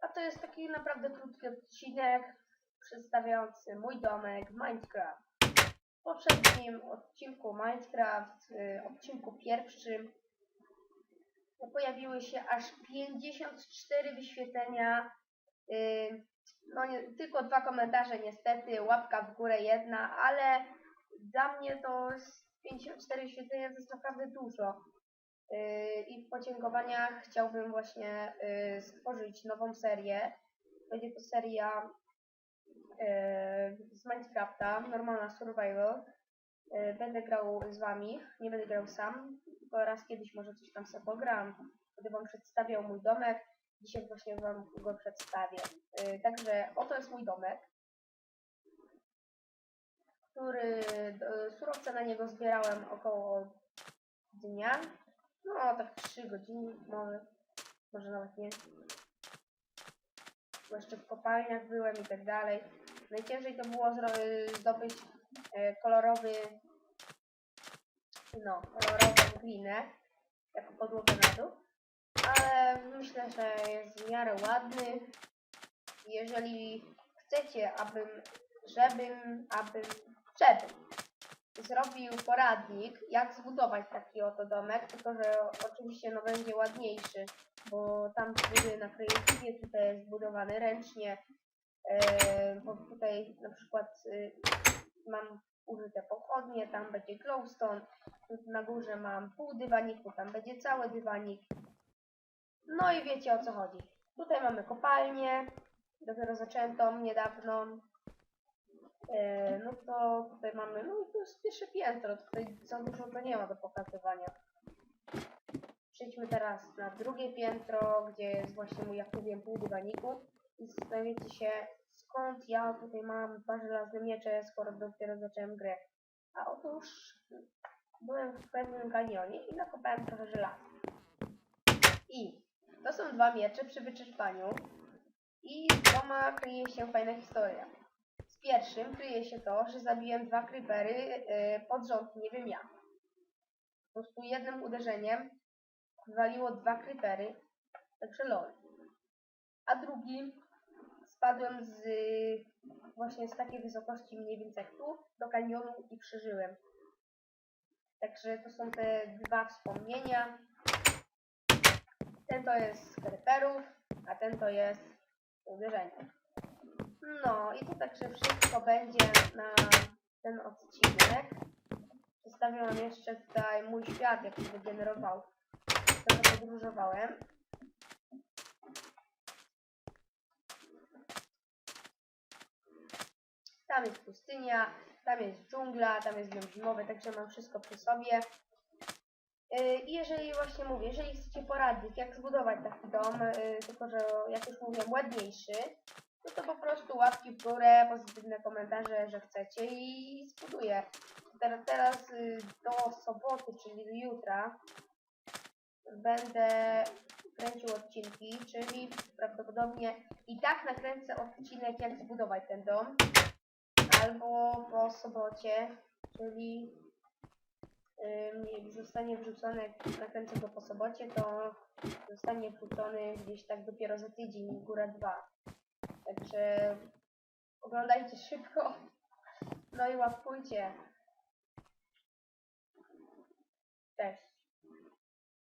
A to jest taki naprawdę krótki odcinek przedstawiający mój domek Minecraft. W poprzednim odcinku Minecraft, y, odcinku pierwszym, pojawiły się aż 54 wyświetlenia. y, No tylko dwa komentarze niestety, łapka w górę jedna, ale dla mnie to jest 54 wyświetlenia to jest naprawdę dużo. Yy, I w podziękowaniach chciałbym właśnie yy, stworzyć nową serię. Będzie to seria yy, z Minecrafta, normalna survival. Będę grał z wami, nie będę grał sam, tylko raz kiedyś może coś tam sobie pogram. Będę wam przedstawiał mój domek. Dzisiaj właśnie wam go przedstawię. Także oto jest mój domek, który surowce na niego zbierałem około dnia. No, tak 3 godziny, może, może nawet nie. Bo jeszcze w kopalniach byłem i tak dalej. Najciężej to było zdobyć e, kolorowy, no, kolorową glinę, jako podłogę na dół. Ale myślę, że jest w miarę ładny. Jeżeli chcecie, abym, żebym, abym, żebym zrobił poradnik, jak zbudować taki oto domek, tylko że oczywiście no będzie ładniejszy, bo tam buduję na Creative, tutaj jest zbudowany ręcznie, e, bo tutaj na przykład y, mam użyte pochodnie, tam będzie glowstone, tu na górze mam pół dywaniku, tam będzie cały dywanik. No i wiecie o co chodzi. Tutaj mamy kopalnię, dopiero zaczętą niedawno. E, no to tutaj mamy, no to jest pierwsze piętro, tutaj za dużo to nie ma do pokazywania. Przejdźmy teraz na drugie piętro, gdzie jest właśnie mój, jak mówiłem, pół dywaniku. I zastanawiacie się, skąd ja tutaj mam dwa żelazne miecze, skoro dopiero zacząłem grę. A otóż byłem w pewnym kanionie i nakopałem trochę żelaza. I to są dwa miecze przy wyczerpaniu. I z dwoma kryje się fajna historia. Pierwszym kryje się to, że zabiłem dwa creepery yy, pod rząd, nie wiem jak. Po prostu jednym uderzeniem wywaliło dwa creepery, także lol. A drugi spadłem z y, właśnie z takiej wysokości mniej więcej jak tu do kanionu i przeżyłem. Także to są te dwa wspomnienia. Ten to jest z creeperów, a ten to jest uderzenie. No i to także wszystko będzie na ten odcinek. Przedstawię wam jeszcze tutaj mój świat, jaki wygenerował. Trochę podróżowałem. Tam jest pustynia, tam jest dżungla, tam jest biom zimowy, także mam wszystko przy sobie. Yy, I jeżeli właśnie mówię, jeżeli chcecie poradnik, jak zbudować taki dom, yy, tylko że jak już mówiłem, ładniejszy, no to po prostu łapki w górę, pozytywne komentarze, że chcecie i zbuduję. Teraz, teraz y, do soboty, czyli jutra, będę kręcił odcinki, czyli prawdopodobnie i tak nakręcę odcinek, jak zbudować ten dom, albo po sobocie, czyli ym, zostanie wrzucony, jak nakręcę go po sobocie, to zostanie wrzucony gdzieś tak dopiero za tydzień, góra dwa. Także oglądajcie szybko. No i łapkujcie. Cześć.